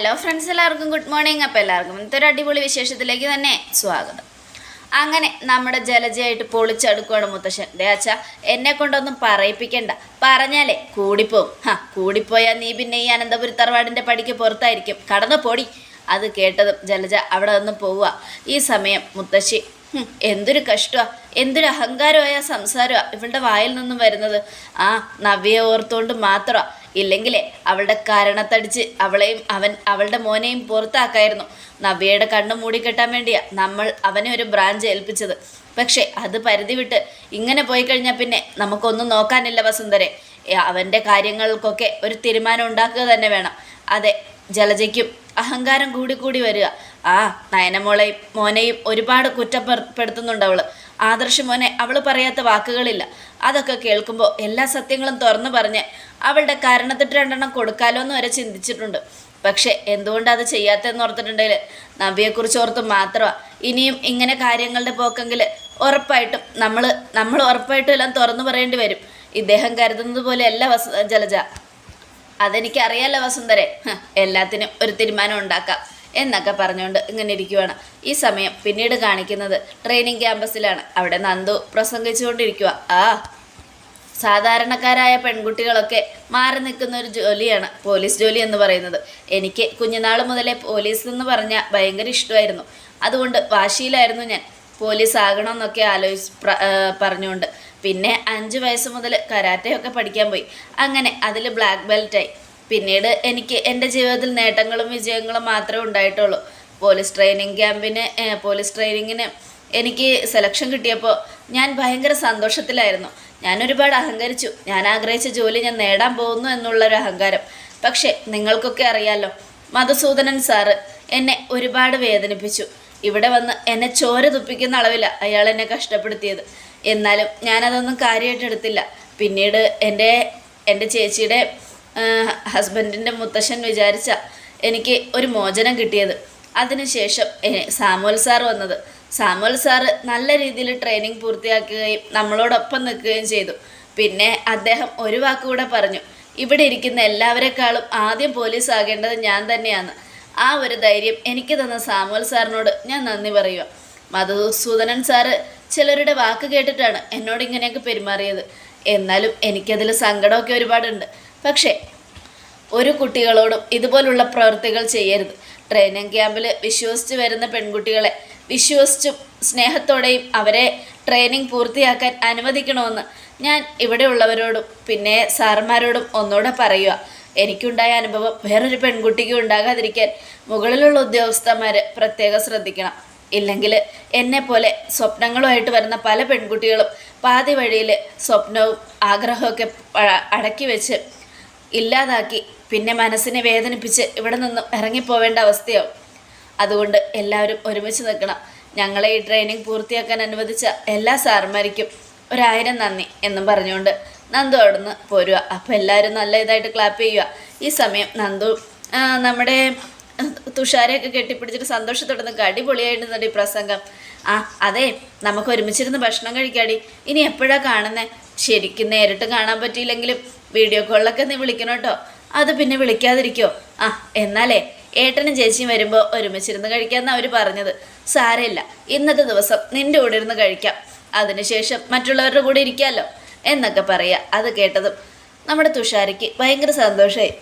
Hello friends എല്ലാവർക്കും good morning അപ്പോൾ എല്ലാവർക്കും ഇന്നത്തെ ഒരു അടിപൊളി വിശേഷത്തിലേക്ക് തന്നെ സ്വാഗതം. അങ്ങനെ നമ്മുടെ ജലജയായിട്ട് പൊളിച്ചെടുക്കുകയാണ് മുത്തശ്ശൻ. ദേ അച്ഛ എന്നെ കൊണ്ടൊന്നും പറയിപ്പിക്കണ്ട. പറഞ്ഞാലേ കൂടിപ്പോവും. ഹാ കൂടിപ്പോയാൽ നീ പിന്നെ ഈ അനന്തപുരി തറവാടിന്റെ പടിക്ക് പുറത്തായിരിക്കും. കടന്നു പൊടി. അത് കേട്ടതും ജലജ അവിടെ നിന്ന് പോവുക. ഈ സമയം മുത്തശ്ശി എന്തൊരു കഷ്ടമാണ് എന്തൊരു അഹങ്കാരമായ സംസാരമാണ് ഇവളുടെ വായിൽ നിന്നും വരുന്നത്. ആ നവ്യ ഓർത്തുകൊണ്ട് മാത്രമാ ഇല്ലെങ്കിലേ അവളുടെ കാരണത്തടിച്ച് അവളെയും അവൻ അവളുടെ മോനെയും പുറത്താക്കായിരുന്നു. നവ്യയുടെ കണ്ണു മൂടിക്കെട്ടാൻ വേണ്ടിയാ നമ്മൾ അവനെ ഒരു ബ്രാഞ്ച് ഏൽപ്പിച്ചത്. പക്ഷേ അത് പരിധി വിട്ട് ഇങ്ങനെ പോയി കഴിഞ്ഞാൽ പിന്നെ നമുക്കൊന്നും നോക്കാനില്ല വസുന്ധരെ. അവന്റെ കാര്യങ്ങൾക്കൊക്കെ ഒരു തീരുമാനം ഉണ്ടാക്കുക തന്നെ വേണം. അതെ ജലജയ്ക്കും അഹങ്കാരം കൂടി കൂടി വരിക. ആ നയനമോളെയും മോനെയും ഒരുപാട് കുറ്റപ്പെടുത്തുന്നുണ്ട് അവൾ. ആദർശ മോനെ അവൾ പറയാത്ത വാക്കുകളില്ല. അതൊക്കെ കേൾക്കുമ്പോൾ എല്ലാ സത്യങ്ങളും തുറന്നു പറഞ്ഞ് അവളുടെ കാരണത്തിട്ട് രണ്ടെണ്ണം കൊടുക്കാലോ എന്ന് വരെ ചിന്തിച്ചിട്ടുണ്ട്. പക്ഷെ അത് ചെയ്യാത്തതെന്ന് ഓർത്തിട്ടുണ്ടെങ്കിൽ നബിയെക്കുറിച്ച് ഓർത്ത് മാത്രമാണ് ഇനിയും ഇങ്ങനെ കാര്യങ്ങളുടെ പോക്കെങ്കിൽ ഉറപ്പായിട്ടും നമ്മൾ നമ്മൾ ഉറപ്പായിട്ടും എല്ലാം തുറന്നു പറയേണ്ടി വരും. ഇദ്ദേഹം കരുതുന്നത് പോലെ അല്ല വസ ജലജ. അതെനിക്കറിയാലോ വസുന്ധരെ. എല്ലാത്തിനും ഒരു തീരുമാനം ഉണ്ടാക്കാം. എന്നൊക്കെ പറഞ്ഞുകൊണ്ട് ഇങ്ങനെ ഇരിക്കുവാണ്. ഈ സമയം പിന്നീട് കാണിക്കുന്നത് ട്രെയിനിങ് ക്യാമ്പസിലാണ് അവിടെ നന്ദു പ്രസംഗിച്ചുകൊണ്ടിരിക്കുക ആ സാധാരണക്കാരായ പെൺകുട്ടികളൊക്കെ മാറി നിൽക്കുന്ന ഒരു ജോലിയാണ് പോലീസ് ജോലി എന്ന് പറയുന്നത്. എനിക്ക് കുഞ്ഞുനാൾ മുതലേ പോലീസ് എന്ന് പറഞ്ഞാൽ ഭയങ്കര ഇഷ്ടമായിരുന്നു. അതുകൊണ്ട് വാശിയിലായിരുന്നു ഞാൻ. പോലീസ് ആകണമെന്നൊക്കെ ആലോചിച്ച് പറഞ്ഞുകൊണ്ട്. പിന്നെ അഞ്ച് വയസ്സ് മുതൽ കരാറ്റയൊക്കെ പഠിക്കാൻ പോയി. അങ്ങനെ അതിൽ ബ്ലാക്ക് ബെൽറ്റായി പിന്നീട് എനിക്ക് എന്റെ ജീവിതത്തിൽ നേട്ടങ്ങളും വിജയങ്ങളും മാത്രമേ ഉണ്ടായിട്ടുള്ളൂ. പോലീസ് ട്രെയിനിങ് ക്യാമ്പിന് പോലീസ് ട്രെയിനിങ്ങിന് എനിക്ക് സെലക്ഷൻ കിട്ടിയപ്പോൾ ഞാൻ ഭയങ്കര സന്തോഷത്തിലായിരുന്നു. ഞാൻ ഒരുപാട് അഹങ്കരിച്ചു. ഞാൻ ആഗ്രഹിച്ച ജോലി ഞാൻ നേടാൻ പോകുന്നു എന്നുള്ളൊരു അഹങ്കാരം. പക്ഷേ നിങ്ങൾക്കൊക്കെ അറിയാലോ മധുസൂദനൻ സാറ് എന്നെ ഒരുപാട് വേദനിപ്പിച്ചു. ഇവിടെ വന്ന് എന്നെ ചോര തുപ്പിക്കുന്ന അളവില്ല അയാൾ എന്നെ കഷ്ടപ്പെടുത്തിയത്. എന്നാലും ഞാനതൊന്നും കാര്യമായിട്ട് എടുത്തില്ല. പിന്നീട് എന്റെ എന്റെ ചേച്ചിയുടെ ഹസ്ബൻഡിന്റെ മുത്തശ്ശൻ വിചാരിച്ച എനിക്ക് ഒരു മോചനം കിട്ടിയത്. അതിനുശേഷം സാമുവൽ സാർ വന്നത്. സാമുവൽ സാറ് നല്ല രീതിയിൽ ട്രെയിനിങ് പൂർത്തിയാക്കുകയും നമ്മളോടൊപ്പം നിൽക്കുകയും ചെയ്തു. പിന്നെ അദ്ദേഹം ഒരു വാക്കുകൂടെ പറഞ്ഞു ഇവിടെ ഇരിക്കുന്ന എല്ലാവരെക്കാളും ആദ്യം പോലീസ് ആകേണ്ടത് ഞാൻ തന്നെയാണ്. ആ ഒരു ധൈര്യം എനിക്ക് തന്ന സാമുവൽ സാറിനോട് ഞാൻ നന്ദി പറയുക. മധുസൂദനൻ സാറ് ചിലരുടെ വാക്ക് കേട്ടിട്ടാണ് എന്നോട് ഇങ്ങനെയൊക്കെ പെരുമാറിയത്. എന്നാലും എനിക്കതിൽ സങ്കടമൊക്കെ ഒരുപാടുണ്ട്. പക്ഷേ ഒരു കുട്ടികളോടും ഇതുപോലുള്ള പ്രവൃത്തികൾ ചെയ്യരുത്. ട്രെയിനിങ് ക്യാമ്പിൽ വിശ്വസിച്ച് വരുന്ന പെൺകുട്ടികളെ വിശ്വസിച്ചും സ്നേഹത്തോടെയും അവരെ ട്രെയിനിങ് പൂർത്തിയാക്കാൻ അനുവദിക്കണമെന്ന് ഞാൻ ഇവിടെയുള്ളവരോടും പിന്നെ സാറന്മാരോടും ഒന്നുകൂടെ പറയുക എനിക്കുണ്ടായ അനുഭവം വേറൊരു പെൺകുട്ടിക്കും ഉണ്ടാകാതിരിക്കാൻ മുകളിലുള്ള ഉദ്യോഗസ്ഥന്മാർ പ്രത്യേകം ശ്രദ്ധിക്കണം. ഇല്ലെങ്കിൽ പോലെ സ്വപ്നങ്ങളുമായിട്ട് വരുന്ന പല പെൺകുട്ടികളും പാതി വഴിയിൽ സ്വപ്നവും ആഗ്രഹമൊക്കെ അടക്കി വെച്ച് ഇല്ലാതാക്കി പിന്നെ മനസ്സിനെ വേദനിപ്പിച്ച് ഇവിടെ നിന്നും ഇറങ്ങിപ്പോവേണ്ട അവസ്ഥയാവും. അതുകൊണ്ട് എല്ലാവരും ഒരുമിച്ച് നിൽക്കണം. ഞങ്ങളെ ഈ ട്രെയിനിങ് പൂർത്തിയാക്കാൻ അനുവദിച്ച എല്ലാ സാർമാർക്കും ഒരായിരം നന്ദി എന്നും പറഞ്ഞുകൊണ്ട് നന്ദു അവിടുന്ന് പോരുക. അപ്പോൾ എല്ലാവരും നല്ല ഇതായിട്ട് ക്ലാപ്പ് ചെയ്യുക. ഈ സമയം നന്ദു നമ്മുടെ തുഷാരെയൊക്കെ കെട്ടിപ്പിടിച്ചിട്ട് സന്തോഷത്തോടെ അടിപൊളിയായിട്ട് ഈ പ്രസംഗം. ആ അതെ നമുക്ക് ഒരുമിച്ചിരുന്ന് ഭക്ഷണം കഴിക്കാടി. ഇനി എപ്പോഴാണ് കാണുന്നത് ശരിക്കും നേരിട്ട് കാണാൻ പറ്റിയില്ലെങ്കിലും വീഡിയോ കോളിലൊക്കെ നീ വിളിക്കണം കേട്ടോ. അത് പിന്നെ വിളിക്കാതിരിക്കോ? ആ എന്നാലേ ഏട്ടനും ചേച്ചിയും വരുമ്പോൾ ഒരുമിച്ചിരുന്ന് കഴിക്കാമെന്നാണ് അവർ പറഞ്ഞത്. സാരമില്ല ഇന്നത്തെ ദിവസം നിന്റെ കൂടെ ഇരുന്ന് കഴിക്കാം. അതിനുശേഷം മറ്റുള്ളവരുടെ കൂടെ ഇരിക്കാമല്ലോ എന്നൊക്കെ പറയുക അത് കേട്ടതും. നമ്മുടെ തുഷാരിക്ക് ഭയങ്കര സന്തോഷമായി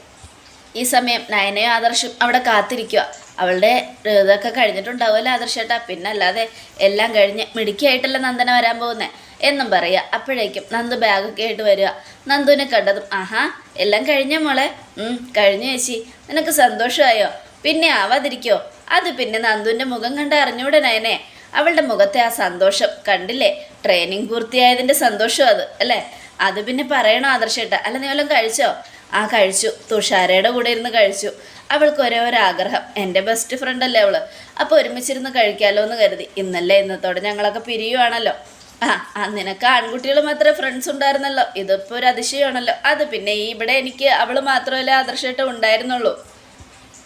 ഈ സമയം നയനയും ആദർശം അവിടെ കാത്തിരിക്കുക അവളുടെ ഇതൊക്കെ കഴിഞ്ഞിട്ടുണ്ടാവുമല്ലോ ആദർശേട്ടാ. പിന്നെ അല്ലാതെ എല്ലാം കഴിഞ്ഞ് മിടുക്കിയായിട്ടല്ല നന്ദന വരാൻ പോകുന്നത് എന്നും പറയുക അപ്പോഴേക്കും നന്ദു ബാഗൊക്കെ ആയിട്ട് വരിക നന്ദുവിനെ കണ്ടതും ആഹാ എല്ലാം കഴിഞ്ഞ മോളെ? കഴിഞ്ഞു ചേച്ചി. നിനക്ക് സന്തോഷമായോ? പിന്നെ ആവാതിരിക്കോ? അത് പിന്നെ നന്ദുവിന്റെ മുഖം കണ്ട് അറിഞ്ഞൂടെ നയനെ. അവളുടെ മുഖത്തെ ആ സന്തോഷം കണ്ടില്ലേ? ട്രെയിനിങ് പൂർത്തിയായതിന്റെ സന്തോഷം അത് അല്ലേ? അത് പിന്നെ പറയണോ ആദർശേട്ടാ? അല്ല നീ വല്ലതും കഴിച്ചോ? ആ കഴിച്ചു. തുഷാരയുടെ കൂടെ ഇരുന്ന് കഴിച്ചു. അവൾക്ക് ഒരേ ഒരു ആഗ്രഹം. എന്റെ ബെസ്റ്റ് ഫ്രണ്ട് അല്ലേ അവൾ? അപ്പോൾ ഒരുമിച്ചിരുന്ന് കഴിക്കാമല്ലോ എന്ന് കരുതി. ഇന്നല്ലേ ഇന്നത്തോടെ ഞങ്ങളൊക്കെ പിരിയുവാണല്ലോ. ആ ആ നിനക്ക് ആൺകുട്ടികൾ മാത്രമേ ഫ്രണ്ട്സ് ഉണ്ടായിരുന്നല്ലോ. ഇതിപ്പോൾ ഒരു അതിശയമാണല്ലോ. അത് പിന്നെ ഇവിടെ എനിക്ക് അവൾ മാത്രമല്ല ആദർശമായിട്ട് ഉണ്ടായിരുന്നുള്ളൂ.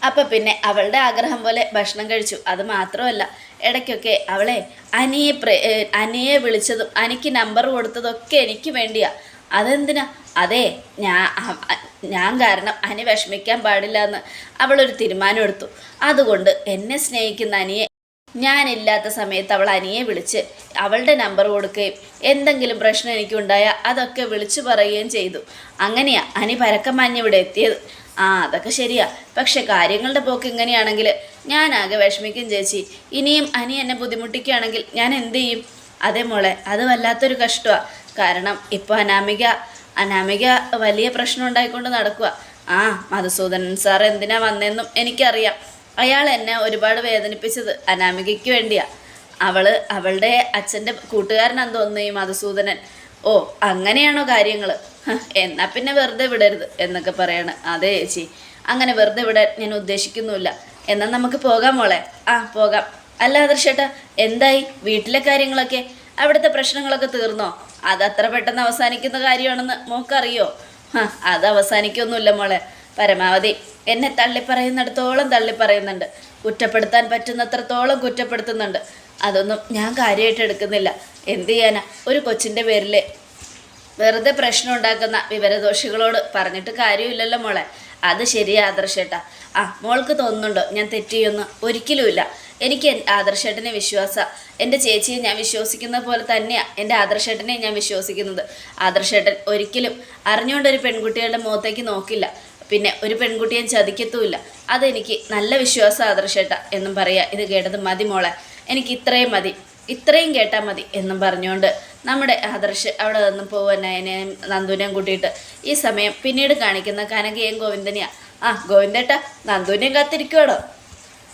അപ്പം പിന്നെ അവളുടെ ആഗ്രഹം പോലെ ഭക്ഷണം കഴിച്ചു. അത് മാത്രമല്ല ഇടയ്ക്കൊക്കെ അവളെ അനിയെ പ്രേ അനിയെ വിളിച്ചതും അനിക്ക് നമ്പർ കൊടുത്തതൊക്കെ എനിക്ക് വേണ്ടിയാ. അതെന്തിനാ? അതെ ഞാൻ ഞാൻ കാരണം അനി വിഷമിക്കാൻ പാടില്ല എന്ന് അവളൊരു തീരുമാനം എടുത്തു. അതുകൊണ്ട് എന്നെ സ്നേഹിക്കുന്ന അനിയെ ഞാനില്ലാത്ത സമയത്ത് അവൾ അനിയെ വിളിച്ച് അവളുടെ നമ്പർ കൊടുക്കുകയും എന്തെങ്കിലും പ്രശ്നം എനിക്കുണ്ടായാൽ അതൊക്കെ വിളിച്ചു പറയുകയും ചെയ്തു. അങ്ങനെയാ അനി പരക്കം മാഞ്ഞ് ഇവിടെ എത്തിയത്. ആ അതൊക്കെ ശരിയാ. പക്ഷെ കാര്യങ്ങളുടെ പോക്ക് ഇങ്ങനെയാണെങ്കിൽ ഞാനാകെ വിഷമിക്കും ചേച്ചി. ഇനിയും അനി എന്നെ ബുദ്ധിമുട്ടിക്കുകയാണെങ്കിൽ ഞാൻ എന്ത് ചെയ്യും? അതെ മോളെ അത് വല്ലാത്തൊരു കഷ്ടമാണ് കാരണം ഇപ്പോൾ അനാമിക അനാമിക വലിയ പ്രശ്നം ഉണ്ടായിക്കൊണ്ട് നടക്കുക ആ മധുസൂദനൻ സാർ എന്തിനാ വന്നതെന്നും എനിക്കറിയാം. അയാൾ എന്നെ ഒരുപാട് വേദനിപ്പിച്ചത് അനാമികയ്ക്ക് വേണ്ടിയാ. അവൾ അവളുടെ അച്ഛന്റെ കൂട്ടുകാരനാന്ന് തോന്നുന്നു ഈ മധുസൂദനൻ. ഓ അങ്ങനെയാണോ കാര്യങ്ങൾ എന്നാ പിന്നെ വെറുതെ വിടരുത് എന്നൊക്കെ പറയാണ്. അതെ ചേച്ചി. അങ്ങനെ വെറുതെ വിടാൻ ഞാൻ ഉദ്ദേശിക്കുന്നുമില്ല. എന്നാൽ നമുക്ക് പോകാം മോളെ. ആ പോകാം. അല്ല ആദർശേട്ടാ എന്തായി? വീട്ടിലെ കാര്യങ്ങളൊക്കെ അവിടുത്തെ പ്രശ്നങ്ങളൊക്കെ തീർന്നോ? അത് അത്ര പെട്ടെന്ന് അവസാനിക്കുന്ന കാര്യമാണെന്ന് മോക്കറിയോ? ആ അത് അവസാനിക്കൊന്നുമില്ല മോളെ. പരമാവധി എന്നെ തള്ളിപ്പറയുന്നിടത്തോളം തള്ളിപ്പറയുന്നുണ്ട്. കുറ്റപ്പെടുത്താൻ പറ്റുന്നത്രത്തോളം കുറ്റപ്പെടുത്തുന്നുണ്ട്. അതൊന്നും ഞാൻ കാര്യമായിട്ട് എടുക്കുന്നില്ല. എന്ത് ചെയ്യാനാ? ഒരു കൊച്ചിന്റെ പേരിൽ വെറുതെ പ്രശ്നം ഉണ്ടാക്കുന്ന വിവരദോഷികളോട് പറഞ്ഞിട്ട് കാര്യമില്ലല്ലോ മോളെ. അത് ശരിയാ ആദർശേട്ടാ. ആ മോൾക്ക് തോന്നുന്നുണ്ടോ? ഞാൻ തെറ്റിയൊന്നും ഒരിക്കലുമില്ല. എനിക്ക് ആദർശേട്ടനെ വിശ്വാസ എന്റെ ചേച്ചിയെ ഞാൻ വിശ്വസിക്കുന്ന പോലെ തന്നെയാണ് എന്റെ ആദർശേട്ടനെ ഞാൻ വിശ്വസിക്കുന്നത്. ആദർശേട്ടൻ ഒരിക്കലും അറിഞ്ഞുകൊണ്ടൊരു പെൺകുട്ടികളുടെ മുഖത്തേക്ക് നോക്കില്ല. പിന്നെ ഒരു പെൺകുട്ടിയെ ചതിക്കത്തുമില്ല. അതെനിക്ക് നല്ല വിശ്വാസ ആദർശേട്ട എന്നും പറയുക ഇത് കേട്ടത് മതി മോളെ. എനിക്ക് ഇത്രയും മതി. ഇത്രയും കേട്ടാൽ മതി എന്നും പറഞ്ഞുകൊണ്ട് നമ്മുടെ ആദർശ് അവിടെ നിന്നും പോവാൻ നയനെയും നന്ദുവിനെയും കൂട്ടിയിട്ട് ഈ സമയം പിന്നീട് കാണിക്കുന്ന കനകയും ഗോവിന്ദനെയാണ് ആ ഗോവിന്ദേട്ട നന്ദുവിനെയും കാത്തിരിക്കുവാടോ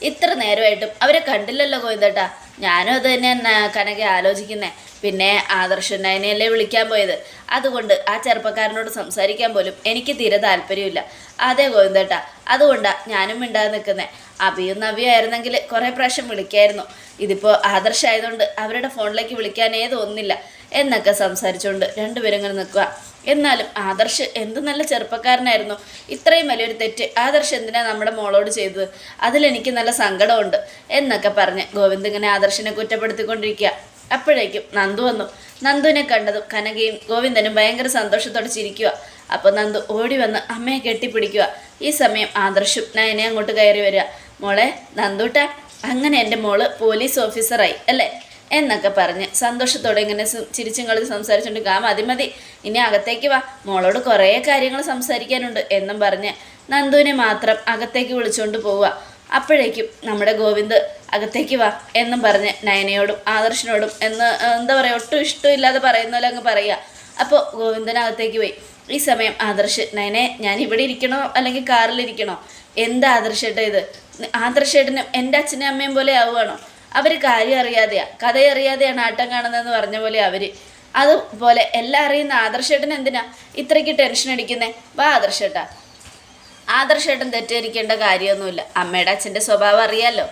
ഇത്ര നേരമായിട്ടും അവരെ കണ്ടില്ലല്ലോ ഗോവിന്ദേട്ടാ. ഞാനും അത് തന്നെ കനകെ ആലോചിക്കുന്നേ. പിന്നെ ആദർശൻ നയനെയല്ലേ വിളിക്കാൻ പോയത്? അതുകൊണ്ട് ആ ചെറുപ്പക്കാരനോട് സംസാരിക്കാൻ പോലും എനിക്ക് തീരെ താല്പര്യമില്ല. അതെ ഗോവിന്ദേട്ടാ അതുകൊണ്ടാണ് ഞാനും മിണ്ടാതെ നിൽക്കുന്നത് അഭിയും നബിയും ആയിരുന്നെങ്കിൽ കുറേ പ്രാവശ്യം വിളിക്കായിരുന്നു. ഇതിപ്പോൾ ആദർശമായതുകൊണ്ട് അവരുടെ ഫോണിലേക്ക് വിളിക്കാനേ തോന്നുന്നില്ല. എന്നൊക്കെ സംസാരിച്ചുകൊണ്ട് രണ്ടുപേരും ഇങ്ങനെ നിൽക്കുക. എന്നാലും ആദർശ് എന്ത് നല്ല ചെറുപ്പക്കാരനായിരുന്നു. ഇത്രയും വലിയൊരു തെറ്റ് ആദർശ് എന്തിനാ നമ്മുടെ മോളോട് ചെയ്തത്? അതിലെനിക്ക് നല്ല സങ്കടമുണ്ട് എന്നൊക്കെ പറഞ്ഞ് ഗോവിന്ദ് ഇങ്ങനെ ആദർശിനെ കുറ്റപ്പെടുത്തിക്കൊണ്ടിരിക്കുക. അപ്പോഴേക്കും നന്ദു വന്നു. നന്ദുവിനെ കണ്ടതും കനകയും ഗോവിന്ദനും ഭയങ്കര സന്തോഷത്തോടെ ചിരിക്കുക. അപ്പോൾ നന്ദു ഓടി വന്ന് അമ്മയെ കെട്ടിപ്പിടിക്കുക. ഈ സമയം ആദർശും നയനെ അങ്ങോട്ട് കയറി വരിക. മോളെ നന്ദൂട്ട അങ്ങനെ എന്റെ മോൾ പോലീസ് ഓഫീസറായി അല്ലേ? എന്നൊക്കെ പറഞ്ഞ് സന്തോഷത്തോടെ ഇങ്ങനെ ചിരിച്ചും കളി സംസാരിച്ചുകൊണ്ട് കാ മതി മതി. ഇനി അകത്തേക്ക് വാ. മോളോട് കുറേ കാര്യങ്ങൾ സംസാരിക്കാനുണ്ട് എന്നും പറഞ്ഞ് നന്ദുവിനെ മാത്രം അകത്തേക്ക് വിളിച്ചുകൊണ്ട് പോവുക. അപ്പോഴേക്കും നമ്മുടെ ഗോവിന്ദ് അകത്തേക്ക് വാ എന്നും പറഞ്ഞ് നയനയോടും ആദർശനോടും എന്ന് എന്താ പറയുക ഒട്ടും ഇഷ്ടമില്ലാതെ പറയുന്ന പോലെ അങ്ങ് പറയുക. അപ്പോൾ ഗോവിന്ദനകത്തേക്ക് പോയി. ഈ സമയം ആദർശ് നയനെ ഞാൻ ഇവിടെ ഇരിക്കണോ? അല്ലെങ്കിൽ കാറിലിരിക്കണോ എന്താ ആദർശേട്ട ഇത്? ആദർശേട്ടനും എന്റെ അച്ഛനും അമ്മയും പോലെ ആവുകയാണോ അവർ കാര്യം അറിയാതെയാ. കഥയറിയാതെയാണ് ആട്ടം കാണുന്നതെന്ന് പറഞ്ഞ പോലെ അവർ അതുപോലെ എല്ലാം അറിയുന്ന ആദർശേട്ടൻ എന്തിനാ ഇത്രയ്ക്ക് ടെൻഷൻ അടിക്കുന്നേ? വാ ആദർശേട്ടാ. ആദർശേട്ടൻ തെറ്റിദ്ധരിക്കേണ്ട കാര്യമൊന്നുമില്ല. അമ്മയുടെ അച്ഛന്റെ സ്വഭാവം അറിയാമല്ലോ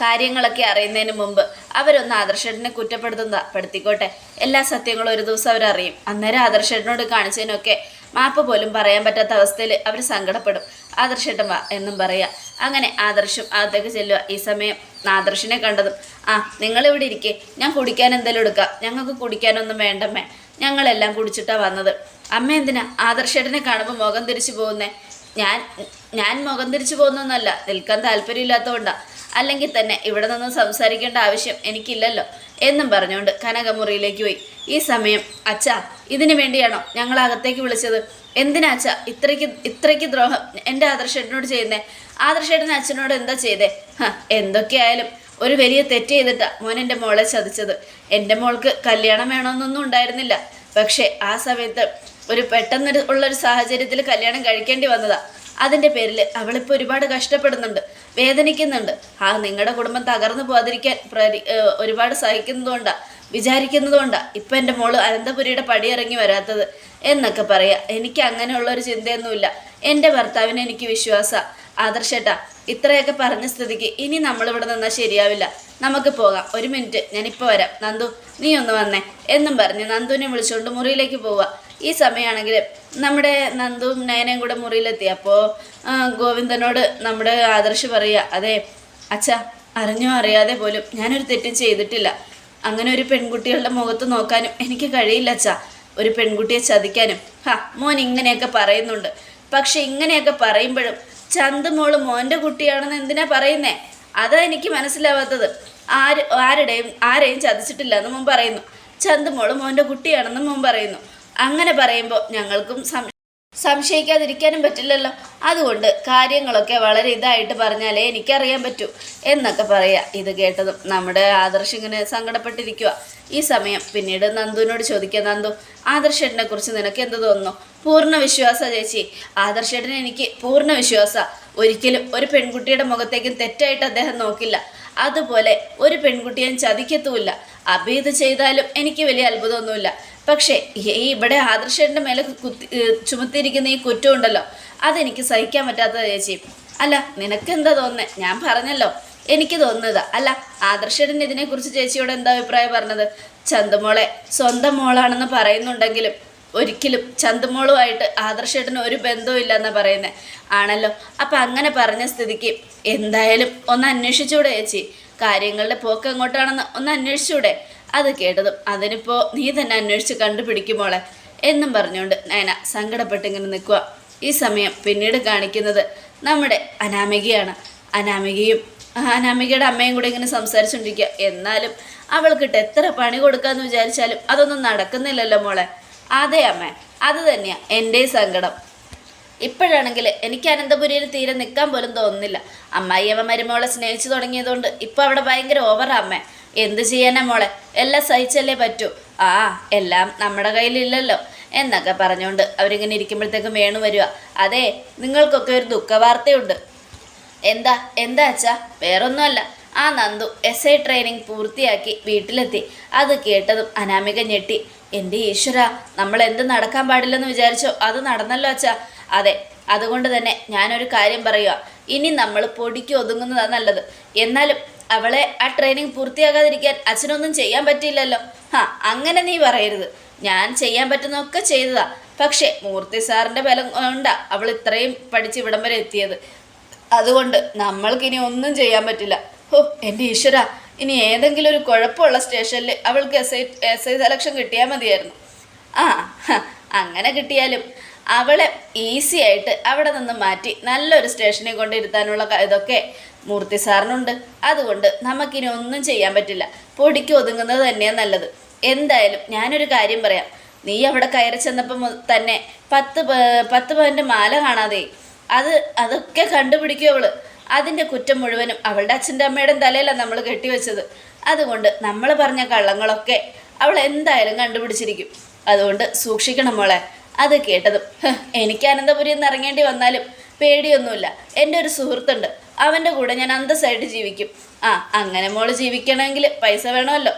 കാര്യങ്ങളൊക്കെ അറിയുന്നതിന് മുമ്പ് അവരൊന്ന് ആദർശേട്ടനെ കുറ്റപ്പെടുത്തുന്നതാ പെടുത്തിക്കോട്ടെ. എല്ലാ സത്യങ്ങളും ഒരു ദിവസം അവരറിയും. അന്നേരം ആദർശേട്ടനോട് കാണിച്ചതിനൊക്കെ മാപ്പ് പോലും പറയാൻ പറ്റാത്ത അവസ്ഥയിൽ അവർ സങ്കടപ്പെടും. ആദർശേട്ടൻ വാ എന്നും പറയാ. അങ്ങനെ ആദർശം അകത്തേക്ക് ചെല്ലുക ഈ സമയം ആദർശിനെ കണ്ടതും ആ നിങ്ങളിവിടെ ഇരിക്കേ. ഞാൻ കുടിക്കാൻ എന്തെങ്കിലും എടുക്കാം. ഞങ്ങൾക്ക് കുടിക്കാനൊന്നും വേണ്ടമ്മേ. ഞങ്ങളെല്ലാം കുടിച്ചിട്ടാണ് വന്നത്. അമ്മ എന്തിനാ? ആദർശേട്ടനെ കാണുമ്പോൾ മുഖം തിരിച്ചു പോകുന്നേ. ഞാൻ ഞാൻ മുഖം തിരിച്ചു പോകുന്നൊന്നല്ല. നിൽക്കാൻ താല്പര്യമില്ലാത്തതുകൊണ്ടാണ് അല്ലെങ്കിൽ തന്നെ ഇവിടെ നിന്ന് സംസാരിക്കേണ്ട ആവശ്യം എനിക്കില്ലല്ലോ എന്നും പറഞ്ഞുകൊണ്ട് കനകമുറിയിലേക്ക് പോയി. ഈ സമയം അച്ഛാ ഇതിനു വേണ്ടിയാണോ ഞങ്ങൾ അകത്തേക്ക് വിളിച്ചത്? എന്തിനാ അച്ഛാ ഇത്രയ്ക്ക് ഇത്രയ്ക്ക് ദ്രോഹം എന്റെ ആദർശേട്ടനോട് ചെയ്യുന്നേ? ആദർശേട്ടൻ അച്ഛനോട് എന്താ ചെയ്തേ? എന്തൊക്കെയായാലും ഒരു വലിയ തെറ്റ് ചെയ്തിട്ടാ മോൻ എന്റെ മോളെ ചതിച്ചത്. എന്റെ മോൾക്ക് കല്യാണം വേണമെന്നൊന്നും ഉണ്ടായിരുന്നില്ല. പക്ഷേ ആ സമയത്ത് ഒരു പെട്ടെന്നൊരു ഉള്ളൊരു സാഹചര്യത്തിൽ കല്യാണം കഴിക്കേണ്ടി വന്നതാ. അതിന്റെ പേരിൽ അവളിപ്പോൾ ഒരുപാട് കഷ്ടപ്പെടുന്നുണ്ട് വേദനിക്കുന്നുണ്ട്. ആ നിങ്ങളുടെ കുടുംബം തകർന്നു പോകാതിരിക്കാൻ ഒരുപാട് സഹിക്കുന്നതുകൊണ്ടാണ് വിചാരിക്കുന്നതുകൊണ്ടാണ് ഇപ്പം എന്റെ മോൾ അനന്തപുരിയുടെ പടിയിറങ്ങി വരാത്തത് എന്നൊക്കെ പറയാം. എനിക്ക് അങ്ങനെയുള്ള ഒരു ചിന്തയൊന്നുമില്ല. എന്റെ ഭർത്താവിനെ എനിക്ക് വിശ്വാസ. ആദർശേട്ടാ ഇത്രയൊക്കെ പറഞ്ഞ സ്ഥിതിക്ക് ഇനി നമ്മളിവിടെ നിന്നാൽ ശരിയാവില്ല. നമുക്ക് പോകാം. ഒരു മിനിറ്റ് ഞാനിപ്പോൾ വരാം. നന്ദു നീ ഒന്ന് വന്നേ. എന്നും പറഞ്ഞ് നന്ദുവിനെ വിളിച്ചുകൊണ്ട് മുറിയിലേക്ക് പോവുക ഈ സമയമാണെങ്കിൽ നമ്മുടെ നന്ദുവും നയനയും കൂടെ മുറിയിലെത്തി. അപ്പോൾ ഗോവിന്ദനോട് നമ്മുടെ ആദർശ് പറയുക അതെ അച്ഛ അറിഞ്ഞോ അറിയാതെ പോലും ഞാനൊരു തെറ്റും ചെയ്തിട്ടില്ല. അങ്ങനെ ഒരു പെൺകുട്ടികളുടെ മുഖത്ത് നോക്കാനും എനിക്ക് കഴിയില്ല അച്ഛ. ഒരു പെൺകുട്ടിയെ ചതിക്കാനും. ഹാ മോൻ ഇങ്ങനെയൊക്കെ പറയുന്നുണ്ട്. പക്ഷെ ഇങ്ങനെയൊക്കെ പറയുമ്പോഴും ചന്ത് മോൾ മോന്റെ കുട്ടിയാണെന്ന് എന്തിനാ പറയുന്നേ? അതാ എനിക്ക് മനസ്സിലാവാത്തത്. ആര് ആരുടെയും ആരെയും ചതിച്ചിട്ടില്ല എന്ന് മുമ്പ് പറയുന്നു. ചന്ത് മോൾ മോന്റെ കുട്ടിയാണെന്ന് മുമ്പ് പറയുന്നു. അങ്ങനെ പറയുമ്പോൾ ഞങ്ങൾക്കും സംശയിക്കാതിരിക്കാനും പറ്റില്ലല്ലോ. അതുകൊണ്ട് കാര്യങ്ങളൊക്കെ വളരെ ഇതായിട്ട് പറഞ്ഞാലേ എനിക്കറിയാൻ പറ്റൂ എന്നൊക്കെ പറയുക ഇത് കേട്ടതും നമ്മുടെ ആദർശ് ഇങ്ങനെ സങ്കടപ്പെട്ടിരിക്കുക ഈ സമയം പിന്നീട് നന്ദുവിനോട് ചോദിക്കുക നന്ദു ആദർശേട്ടനെ കുറിച്ച് നിനക്ക് എന്ത് തോന്നുന്നു? പൂർണ വിശ്വാസ ചേച്ചി. ആദർശേട്ടൻ എനിക്ക് പൂർണ വിശ്വാസ. ഒരിക്കലും ഒരു പെൺകുട്ടിയുടെ മുഖത്തേക്കും തെറ്റായിട്ട് അദ്ദേഹം നോക്കില്ല. അതുപോലെ ഒരു പെൺകുട്ടിയെ ചതിക്കത്തുമില്ല. അഭീത് ചെയ്താലും എനിക്ക് വലിയ അത്ഭുതമൊന്നുമില്ല. പക്ഷേ ഈ ഇവിടെ ആദർശേട്ടന്റെ മേലെ കുത്തി ചുമത്തിയിരിക്കുന്ന ഈ കുറ്റം ഉണ്ടല്ലോ അതെനിക്ക് സഹിക്കാൻ പറ്റാത്തത് ചേച്ചി. അല്ല നിനക്കെന്താ തോന്നുന്നത് ഞാൻ പറഞ്ഞല്ലോ എനിക്ക് തോന്നുന്നത്. അല്ല ആദർശേട്ടൻ ഇതിനെക്കുറിച്ച് ചേച്ചിയോട് എന്താ അഭിപ്രായം പറഞ്ഞത്? ചന്തുമോളെ സ്വന്തം മോളാണെന്ന് പറയുന്നുണ്ടെങ്കിലും ഒരിക്കലും ചന്തുമോളുമായിട്ട് ആദർശേട്ടന് ഒരു ബന്ധവും ഇല്ലെന്നാണ് പറയുന്നത് ആണല്ലോ അപ്പം അങ്ങനെ പറഞ്ഞ സ്ഥിതിക്ക് എന്തായാലും ഒന്ന് അന്വേഷിച്ചൂടെ ചേച്ചി? കാര്യങ്ങളുടെ പോക്ക് എങ്ങോട്ടാണെന്ന് ഒന്ന് അന്വേഷിച്ചൂടെ? അത് കേട്ടതും അതിനിപ്പോൾ നീ തന്നെ അന്വേഷിച്ച് കണ്ടുപിടിക്കുമോളെ എന്നും പറഞ്ഞുകൊണ്ട് നയന സങ്കടപ്പെട്ടിങ്ങനെ നിൽക്കുക. ഈ സമയം പിന്നീട് കാണിക്കുന്നത് നമ്മുടെ അനാമികയാണ്. അനാമികയും അനാമികയുടെ അമ്മയും കൂടെ ഇങ്ങനെ സംസാരിച്ചുകൊണ്ടിരിക്കുക എന്നാലും അവൾക്കിട്ട് എത്ര പണി കൊടുക്കാമെന്ന് വിചാരിച്ചാലും അതൊന്നും നടക്കുന്നില്ലല്ലോ മോളെ. അതെ അമ്മ അത് തന്നെയാണ് എന്റെ സങ്കടം. ഇപ്പോഴാണെങ്കിൽ എനിക്ക് അനന്തപുരിയിൽ തീരെ നിൽക്കാൻ പോലും തോന്നുന്നില്ല. അമ്മായിയമ്മ മരുമോളെ സ്നേഹിച്ചു തുടങ്ങിയതുകൊണ്ട് ഇപ്പോൾ അവിടെ ഭയങ്കര ഓവറാ അമ്മ. എന്ത് ചെയ്യാനാ മോളെ? എല്ലാം സഹിച്ചല്ലേ പറ്റൂ. ആ എല്ലാം നമ്മുടെ കയ്യിലില്ലല്ലോ. എന്നൊക്കെ പറഞ്ഞുകൊണ്ട് അവരിങ്ങനെ ഇരിക്കുമ്പോഴത്തേക്കും വേണു വരിക അതെ നിങ്ങൾക്കൊക്കെ ഒരു ദുഃഖവാർത്തയുണ്ട്. എന്താ? എന്താ അച്ഛാ? വേറൊന്നുമല്ല. ആ നന്ദു എസ് ഐ ട്രെയിനിങ് പൂർത്തിയാക്കി വീട്ടിലെത്തി. അത് കേട്ടതും അനാമിക ഞെട്ടി. എന്റെ ഈശ്വര നമ്മൾ എന്ത് നടക്കാൻ പാടില്ലെന്ന് വിചാരിച്ചോ? അത് നടന്നല്ലോ അച്ഛാ. അതെ അതുകൊണ്ട് തന്നെ ഞാനൊരു കാര്യം പറയുക ഇനി നമ്മൾ പൊടിക്ക് ഒതുങ്ങുന്നതാണ് നല്ലത്. എന്നാലും അവളെ ആ ട്രെയിനിങ് പൂർത്തിയാകാതിരിക്കാൻ അച്ഛനൊന്നും ചെയ്യാൻ പറ്റിയില്ലല്ലോ. ആ അങ്ങനെ നീ പറയരുത്. ഞാൻ ചെയ്യാൻ പറ്റുന്നൊക്കെ ചെയ്തതാ. പക്ഷേ മൂർത്തി സാറിന്റെ ബലം കൊണ്ടാ അവൾ ഇത്രയും പഠിച്ച് ഇവിടം വരെ എത്തിയത്. അതുകൊണ്ട് നമ്മൾക്കിനി ഒന്നും ചെയ്യാൻ പറ്റില്ല. ഓ എന്റെ ഈശ്വര ഇനി ഏതെങ്കിലും ഒരു കുഴപ്പമുള്ള സ്റ്റേഷനിൽ അവൾക്ക് S I S I selection കിട്ടിയാൽ മതിയായിരുന്നു. ആ അങ്ങനെ കിട്ടിയാലും അവളെ ഈസി ആയിട്ട് അവിടെ നിന്ന് മാറ്റി നല്ലൊരു സ്റ്റേഷനിൽ കൊണ്ടിരുത്താനുള്ള ഇതൊക്കെ മൂർത്തി സാറിനുണ്ട്. അതുകൊണ്ട് നമുക്കിനി ഒന്നും ചെയ്യാൻ പറ്റില്ല. പൊടിക്ക് ഒതുങ്ങുന്നത് തന്നെയാണ് നല്ലത്. എന്തായാലും ഞാനൊരു കാര്യം പറയാം. നീ അവിടെ കയറി ചെന്നപ്പോൾ തന്നെ പത്ത് പത്ത് പവന്റെ മാല കാണാതെ. അത് അതൊക്കെ കണ്ടുപിടിക്കും അവൾ. അതിന്റെ കുറ്റം മുഴുവനും അവളുടെ അച്ഛന്റെ അമ്മയുടെ തലയിലാണ് നമ്മൾ കെട്ടിവെച്ചത്. അതുകൊണ്ട് നമ്മൾ പറഞ്ഞ കള്ളങ്ങളൊക്കെ അവൾ എന്തായാലും കണ്ടുപിടിച്ചിരിക്കും. അതുകൊണ്ട് സൂക്ഷിക്കണം മോളെ. അത് കേട്ടതും. എനിക്ക് അനന്തപുരിയിൽ നിന്ന് ഇറങ്ങേണ്ടി വന്നാലും പേടിയൊന്നുമില്ല. എന്റെ ഒരു സുഹൃത്തുണ്ട്. അവന്റെ കൂടെ ഞാൻ അന്തസ്സായിട്ട് ജീവിക്കും. ആ അങ്ങനെ മോൾ ജീവിക്കണമെങ്കിൽ പൈസ വേണമല്ലോ.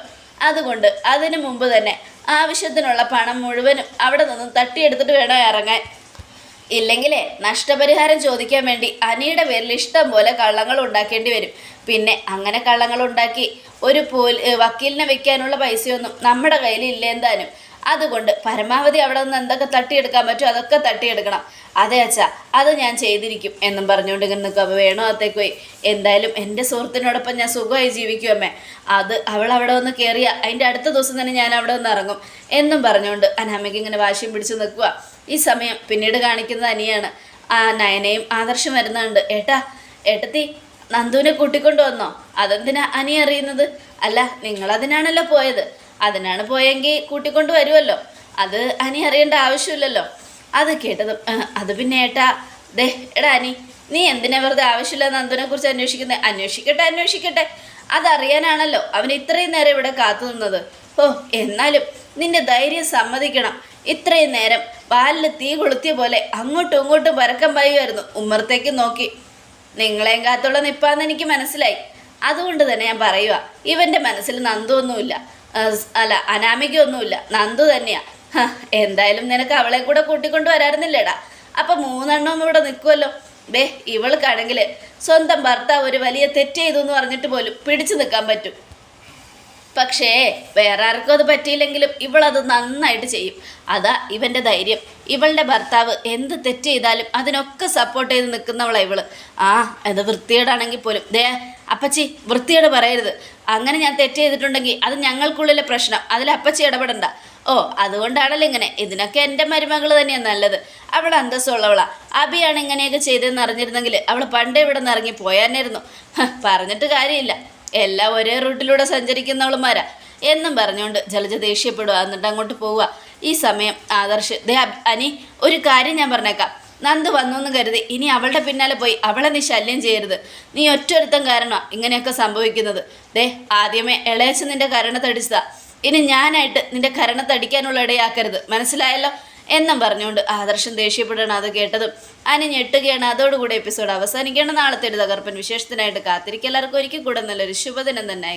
അതുകൊണ്ട് അതിനു മുമ്പ് തന്നെ ആവശ്യത്തിനുള്ള പണം മുഴുവനും അവിടെ നിന്നും തട്ടിയെടുത്തിട്ട് വേണം ഇറങ്ങാൻ. ഇല്ലെങ്കിലേ നഷ്ടപരിഹാരം ചോദിക്കാൻ വേണ്ടി അനിയുടെ പേരിൽ ഇഷ്ടം പോലെ കള്ളങ്ങൾ ഉണ്ടാക്കേണ്ടി വരും. പിന്നെ അങ്ങനെ കള്ളങ്ങൾ ഉണ്ടാക്കി ഒരു പോൽ വക്കീലിനെ വെക്കാനുള്ള പൈസയൊന്നും നമ്മുടെ കയ്യിൽ ഇല്ലേന്താനും. അതുകൊണ്ട് പരമാവധി അവിടെ നിന്ന് എന്തൊക്കെ തട്ടിയെടുക്കാൻ പറ്റുമോ അതൊക്കെ തട്ടിയെടുക്കണം. അതെ അച്ഛാ അത് ഞാൻ ചെയ്തിരിക്കും എന്നും പറഞ്ഞുകൊണ്ട് ഇങ്ങനെ നിൽക്കുക വേണോ അത്തേക്ക് പോയി? എന്തായാലും എന്റെ സുഹൃത്തിനോടൊപ്പം ഞാൻ സുഖമായി ജീവിക്കും അമ്മേ. അത് അവൾ അവിടെ വന്ന് കയറിയ അതിന്റെ അടുത്ത ദിവസം തന്നെ ഞാൻ അവിടെ വന്ന് ഇറങ്ങും എന്നും പറഞ്ഞുകൊണ്ട് അനാമയ്ക്ക് ഇങ്ങനെ വാശിയും പിടിച്ച് നിൽക്കുക ഈ സമയം പിന്നീട് കാണിക്കുന്നത് അനിയാണ്. ആ നയനയും ആദർശം വരുന്നുണ്ട്. ഏട്ടാ ഏട്ടത്തി നന്ദുവിനെ കൂട്ടിക്കൊണ്ടു വന്നോ? അതെന്തിനാ അനി അറിയുന്നത്? അല്ല നിങ്ങളതിനാണല്ലോ പോയത്. അതിനാണ് പോയെങ്കിൽ കൂട്ടിക്കൊണ്ട് വരുമല്ലോ അത് അനി അറിയേണ്ട ആവശ്യമില്ലല്ലോ. അത് കേട്ടത് "ആ, അത് പിന്നെ ഏട്ടാ ദേ എടാ അനി നീ എന്തിനാ വെറുതെ ആവശ്യമില്ല നന്ദനെ കുറിച്ച് അന്വേഷിക്കുന്നത് അന്വേഷിക്കട്ടെ അന്വേഷിക്കട്ടെ. അതറിയാനാണല്ലോ അവൻ ഇത്രയും നേരം ഇവിടെ കാത്തു നിന്നത്. ഓ എന്നാലും നിന്റെ ധൈര്യം സമ്മതിക്കണം. ഇത്രയും നേരം പാലിൽ തീ കൊളുത്തിയ പോലെ അങ്ങോട്ടും ഇങ്ങോട്ടും പരക്കം പായുമായിരുന്നു ഉമ്മറത്തേക്ക് നോക്കി. നിങ്ങളെയും കാത്തുള്ള നിപ്പാന്ന് എനിക്ക് മനസ്സിലായി. അതുകൊണ്ട് തന്നെ ഞാൻ പറയുക ഇവന്റെ മനസ്സിൽ നന്ദു ഒന്നുമില്ല ആ, സ്- അല്ല അനാമികയൊന്നുമില്ല. നന്ദു തന്നെയാ. എന്തായാലും നിനക്ക് അവളെ കൂടെ കൂട്ടിക്കൊണ്ട് വരാറുന്നില്ലേടാ? അപ്പം മൂന്നെണ്ണവും ഇവിടെ നിൽക്കുമല്ലോ ബേ ഇവൾക്കാണെങ്കിൽ സ്വന്തം ഭർത്താവ് ഒരു വലിയ തെറ്റ് ചെയ്തു എന്ന് പറഞ്ഞിട്ട് പോലും പിടിച്ചു നിൽക്കാൻ പറ്റും. പക്ഷേ വേറെ ആർക്കും അത് പറ്റിയില്ലെങ്കിലും ഇവളത് നന്നായിട്ട് ചെയ്യും. അതാ ഇവന്റെ ധൈര്യം. ഇവളുടെ ഭർത്താവ് എന്ത് തെറ്റ് ചെയ്താലും അതിനൊക്കെ സപ്പോർട്ട് ചെയ്ത് നിൽക്കുന്നവളാണ് ഇവൾ. ആ അത് വൃത്തികേടാണെങ്കിൽ പോലും. ദേ അപ്പച്ചി വൃത്തിയോട് പറയരുത്. അങ്ങനെ ഞാൻ തെറ്റ് ചെയ്തിട്ടുണ്ടെങ്കിൽ അത് ഞങ്ങൾക്കുള്ളിലെ പ്രശ്നം. അതിൽ അപ്പച്ചി ഇടപെടണ്ട. ഓ അതുകൊണ്ടാണല്ലോ ഇങ്ങനെ. ഇതിനൊക്കെ എന്റെ മരുമകൾ തന്നെയാണ് നല്ലത്. അവൾ അന്തസ്സുള്ളവളാ. അബിയാണ് ഇങ്ങനെയൊക്കെ ചെയ്തതെന്ന് അറിഞ്ഞിരുന്നെങ്കിൽ അവൾ പണ്ടേ ഇവിടെ നിന്ന് ഇറങ്ങി പോയാനായിരുന്നു. പറഞ്ഞിട്ട് കാര്യമില്ല. എല്ലാം ഒരേ റൂട്ടിലൂടെ സഞ്ചരിക്കുന്നവളുമാരാ. എന്നും പറഞ്ഞുകൊണ്ട് ജലജ ദേഷ്യപ്പെടുക എന്നിട്ട് അങ്ങോട്ട് പോവുക ഈ സമയം ആദർശ് ദേ അനി ഒരു കാര്യം ഞാൻ പറഞ്ഞേക്കാം. നന്ദ് വന്നു എന്ന് കരുതി. ഇനി അവളുടെ പിന്നാലെ പോയി അവളെ നീ ശല്യം ചെയ്യരുത്. നീ ഒറ്റൊരുത്തം കാരണമാണ് ഇങ്ങനെയൊക്കെ സംഭവിക്കുന്നത്. ദേ ആദ്യമേ ഇളയച്ച് നിന്റെ കരണത്തടിച്ചതാ ഇനി ഞാനായിട്ട് നിന്റെ കരണത്തടിക്കാനുള്ള ഇടയാക്കരുത്. മനസ്സിലായല്ലോ? എന്നും പറഞ്ഞുകൊണ്ട് ആദർശം ദേഷ്യപ്പെടണം അത് കേട്ടതും. അനി ഞെട്ടുകയാണ്. അതോടുകൂടി എപ്പിസോഡ് അവസാനിക്കേണ്ട നാളത്തെ ഒരു തകർപ്പൻ വിശേഷത്തിനായിട്ട് കാത്തിരിക്കും എല്ലാവർക്കും ഒരിക്കൽ കൂടെ നല്ലൊരു ശുഭദിനം തന്നെ